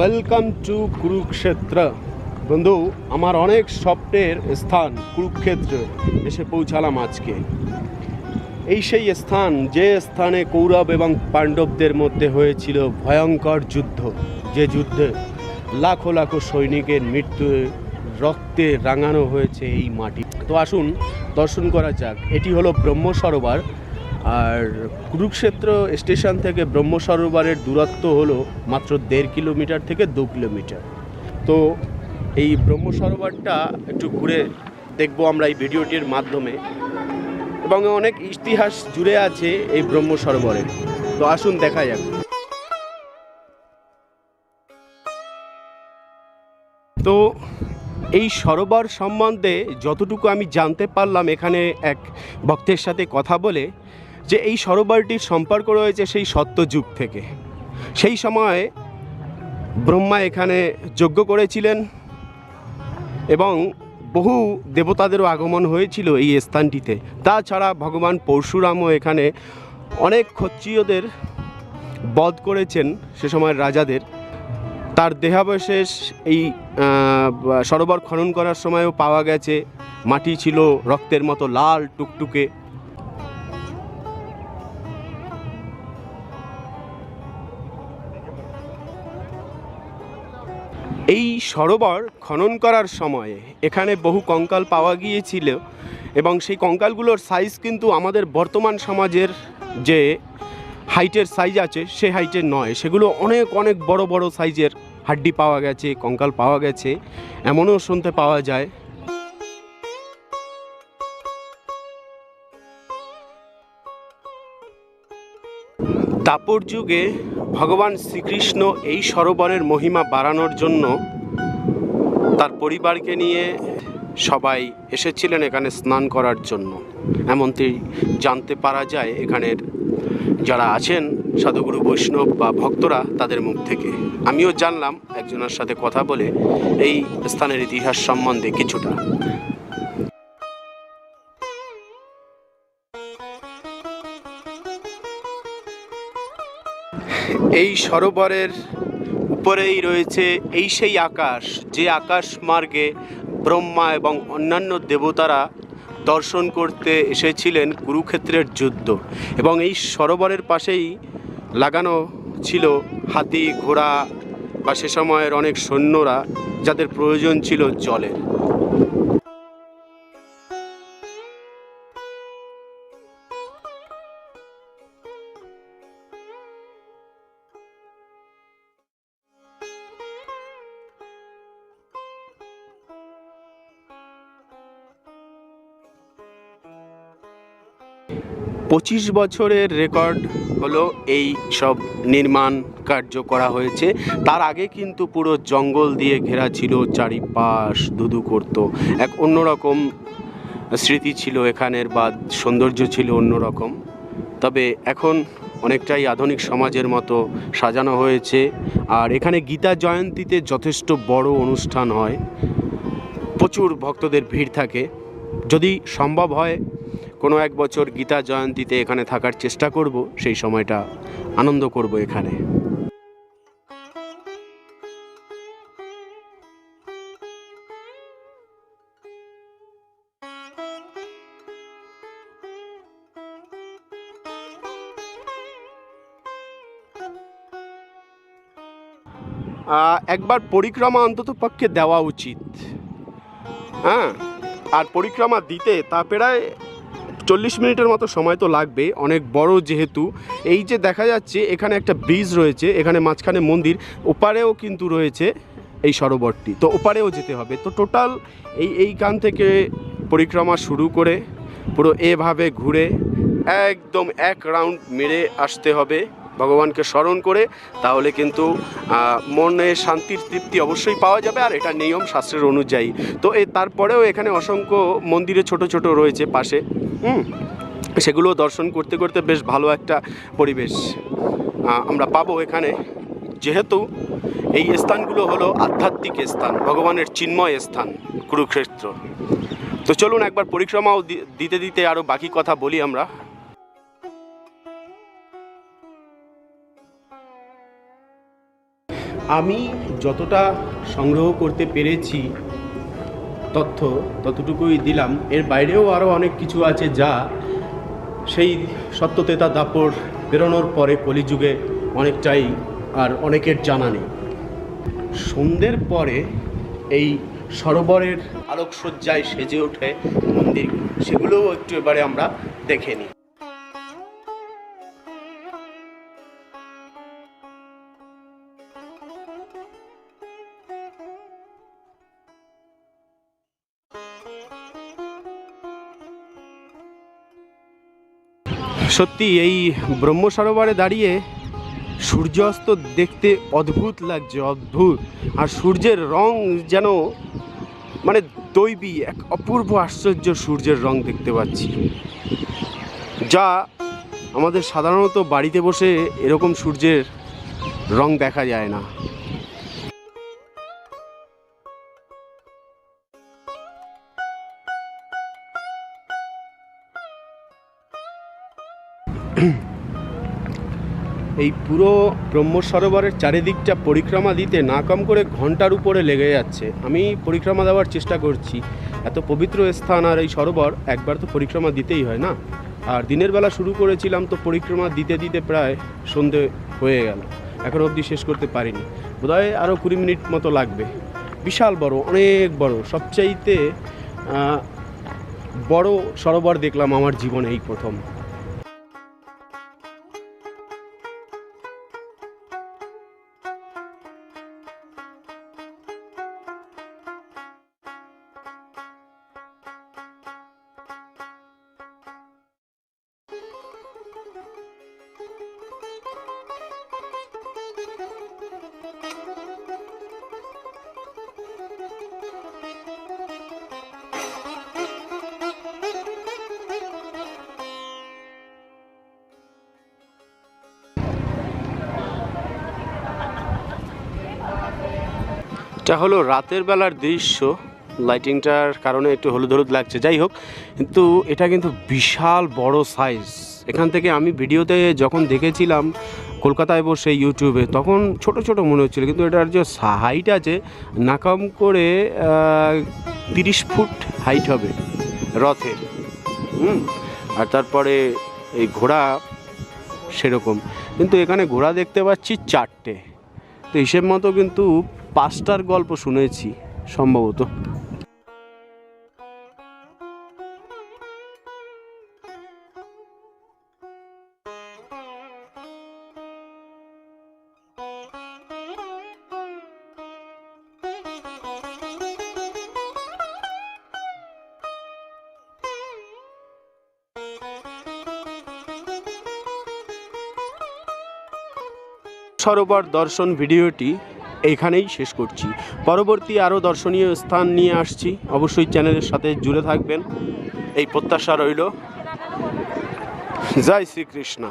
Welcome to Kurukshetra বন্ধু, আমার অনেক স্বপ্নের স্থান কুরুক্ষেত্র এসে পৌঁছালাম আজকে। এই সেই স্থান, যে স্থানে কৌরব এবং পাণ্ডবদের মধ্যে হয়েছিল ভয়ঙ্কর যুদ্ধ, যে যুদ্ধে লাখো লাখো সৈনিকের মৃত্যু রক্তে রাঙানো হয়েছে এই মাটি। তো আসুন, দর্শন করা যাক। এটি হলো ব্রহ্ম সরোবর আর কুরুক্ষেত্র স্টেশন থেকে ব্রহ্ম সরোবরের দূরত্ব হলো মাত্র দেড় কিলোমিটার থেকে দু কিলোমিটার। তো এই ব্রহ্ম সরোবরটা একটু ঘুরে দেখব আমরা এই ভিডিওটির মাধ্যমে। এবং অনেক ইতিহাস জুড়ে আছে এই ব্রহ্ম সরোবরে তো আসুন দেখা যাক। তো এই সরোবর সম্বন্ধে যতটুকু আমি জানতে পারলাম এখানে এক ভক্তের সাথে কথা বলে যে এই সরোবরটির সম্পর্ক রয়েছে সেই সত্যযুগ থেকে। সেই সময় ব্রহ্মা এখানে যজ্ঞ করেছিলেন এবং বহু দেবতাদেরও আগমন হয়েছিল এই স্থানটিতে। তাছাড়া ভগবান পরশুরামও এখানে অনেক ক্ষত্রিয়দের বধ করেছেন সে সময়ের রাজাদের। তার দেহাবশেষ এই সরোবর খনন করার সময়ও পাওয়া গেছে। মাটি ছিল রক্তের মতো লাল টুকটুকে। এই সরোবর খনন করার সময়ে এখানে বহু কঙ্কাল পাওয়া গিয়েছিল এবং সেই কঙ্কালগুলোর সাইজ কিন্তু আমাদের বর্তমান সমাজের যে হাইটের সাইজ আছে, সে হাইটের নয়। সেগুলো অনেক অনেক বড় বড় সাইজের হাড্ডি পাওয়া গেছে, কঙ্কাল পাওয়া গেছে, এমনও শুনতে পাওয়া যায়। দাপর যুগে ভগবান শ্রীকৃষ্ণ এই সরোবরের মহিমা বাড়ানোর জন্য তার পরিবারকে নিয়ে সবাই এসেছিলেন এখানে স্নান করার জন্য। এমনটি জানতে পারা যায় এখানের যারা আছেন সাধুগুরু বৈষ্ণব বা ভক্তরা তাদের মুখ থেকে। আমিও জানলাম একজনের সাথে কথা বলে এই স্থানের ইতিহাস সম্বন্ধে কিছুটা। এই সরোবরের উপরেই রয়েছে এই সেই আকাশ, যে আকাশ মার্গে ব্রহ্মা এবং অন্যান্য দেবতারা দর্শন করতে এসেছিলেন কুরুক্ষেত্রের যুদ্ধ। এবং এই সরোবরের পাশেই লাগানো ছিল হাতি, ঘোড়া বা সে সময়ের অনেক সৈন্যরা যাদের প্রয়োজন ছিল জলের। পঁচিশ বছরের রেকর্ড হলো এই সব নির্মাণ কার্য করা হয়েছে। তার আগে কিন্তু পুরো জঙ্গল দিয়ে ঘেরা ছিল, চারিপাশ ধুধু করত। এক অন্যরকম স্মৃতি ছিল এখানের বা সৌন্দর্য ছিল অন্যরকম। তবে এখন অনেকটাই আধুনিক সমাজের মতো সাজানো হয়েছে। আর এখানে গীতা জয়ন্তীতে যথেষ্ট বড় অনুষ্ঠান হয়। প্রচুর ভক্তদের ভিড় থাকে। যদি সম্ভব হয় কোনো এক বছর গীতা জয়ন্তীতে এখানে থাকার চেষ্টা করব, সেই সময়টা আনন্দ করব এখানে। একবার পরিক্রমা অন্তত পক্ষে দেওয়া উচিত। হ্যাঁ আর পরিক্রমা দিতে তা প্রায় চল্লিশ মিনিটের মতো সময় তো লাগবে, অনেক বড় যেহেতু। এই যে দেখা যাচ্ছে, এখানে একটা ব্রিজ রয়েছে, এখানে মাঝখানে মন্দির, ওপারেও কিন্তু রয়েছে এই সরোবরটি। তো ওপারেও যেতে হবে। তো টোটাল এই, এইখান থেকে পরিক্রমা শুরু করে, পুরো এভাবে ঘুরে একদম এক রাউন্ড মেরে আসতে হবে। ভগবানকে স্মরণ করে তাহলে কিন্তু মনে শান্তির তৃপ্তি অবশ্যই পাওয়া যাবে আর এটা নিয়ম শাস্ত্রের অনুযায়ী। তো এ, তারপরেও এখানে অসংখ্য মন্দিরে ছোট ছোট রয়েছে পাশে, হুম? সেগুলো দর্শন করতে করতে বেশ ভালো একটা পরিবেশ আমরা পাবো এখানে। যেহেতু এই স্থানগুলো হলো আধ্যাত্মিক স্থান, ভগবানের চিন্ময় স্থান, কুরুক্ষেত্র। তো চলুন একবার পরিক্রমাও দিতে দিতে আরও বাকি কথা বলি আমরা। আমি যতটা সংগ্রহ করতে পেরেছি তথ্য ততটুকুই দিলাম। এর বাইরেও আরও অনেক কিছু আছে যা সেই সত্যতেতা দাপর বেরোনোর পরে কলিযুগে অনেকটাই আর অনেকের জানা নেই। সন্ধ্যের পরে এই সরোবরের আলোকসজ্জায় সেজে ওঠে মন্দির। সেগুলোও একটু এবারে আমরা দেখে নিই। সত্যি, এই ব্রহ্ম সরোবরে দাঁড়িয়ে সূর্যাস্ত দেখতে অদ্ভুত লাগছে, অদ্ভুত। আর সূর্যের রং যেন মানে দৈবী, এক অপূর্ব আশ্চর্য সূর্যের রং দেখতে পাচ্ছি। যা আমাদের সাধারণত বাড়িতে বসে এরকম সূর্যের রং দেখা যায় না। এই পুরো ব্রহ্ম সরোবরের চারিদিকটা পরিক্রমা দিতে না কম করে ঘণ্টার উপরে লেগে যাচ্ছে। আমি পরিক্রমা দেওয়ার চেষ্টা করছি। এত পবিত্র স্থান আর এই সরোবর একবার তো পরিক্রমা দিতেই হয় না? আর দিনের বেলা শুরু করেছিলাম তো পরিক্রমা দিতে দিতে প্রায় সন্ধে হয়ে গেল। এখন অবধি শেষ করতে পারিনি। বোধহয় আরও কুড়ি মিনিট মতো লাগবে। বিশাল বড়, অনেক বড়, সবচাইতে বড় সরোবর দেখলাম আমার জীবনে এই প্রথম। এটা হলো রাতের বেলার দৃশ্য। লাইটিংটার কারণে একটু হলুদ হলুদ লাগছে। যাই হোক, কিন্তু এটা কিন্তু বিশাল বড় সাইজ এখান থেকে আমি ভিডিওতে যখন দেখেছিলাম কলকাতায় বসে ইউটিউবে, তখন ছোট ছোট মনে হচ্ছিল, কিন্তু এটার যে হাইট আছে, নাকাম করে তিরিশ ফুট হাইট হবে রথের। হুম? আর তারপরে এই ঘোড়া সেরকম। কিন্তু এখানে ঘোড়া দেখতে পাচ্ছি চারটে। তো হিসেব মতো কিন্তু পাঁচটার গল্প শুনেছি সম্ভবত। সরোবর দর্শন ভিডিওটি এইখানেই শেষ করছি। পরবর্তী আরও দর্শনীয় স্থান নিয়ে আসছি। অবশ্যই চ্যানেলের সাথে জুড়ে থাকবেন। এই প্রত্যাশা রইল। জয় শ্রীকৃষ্ণ।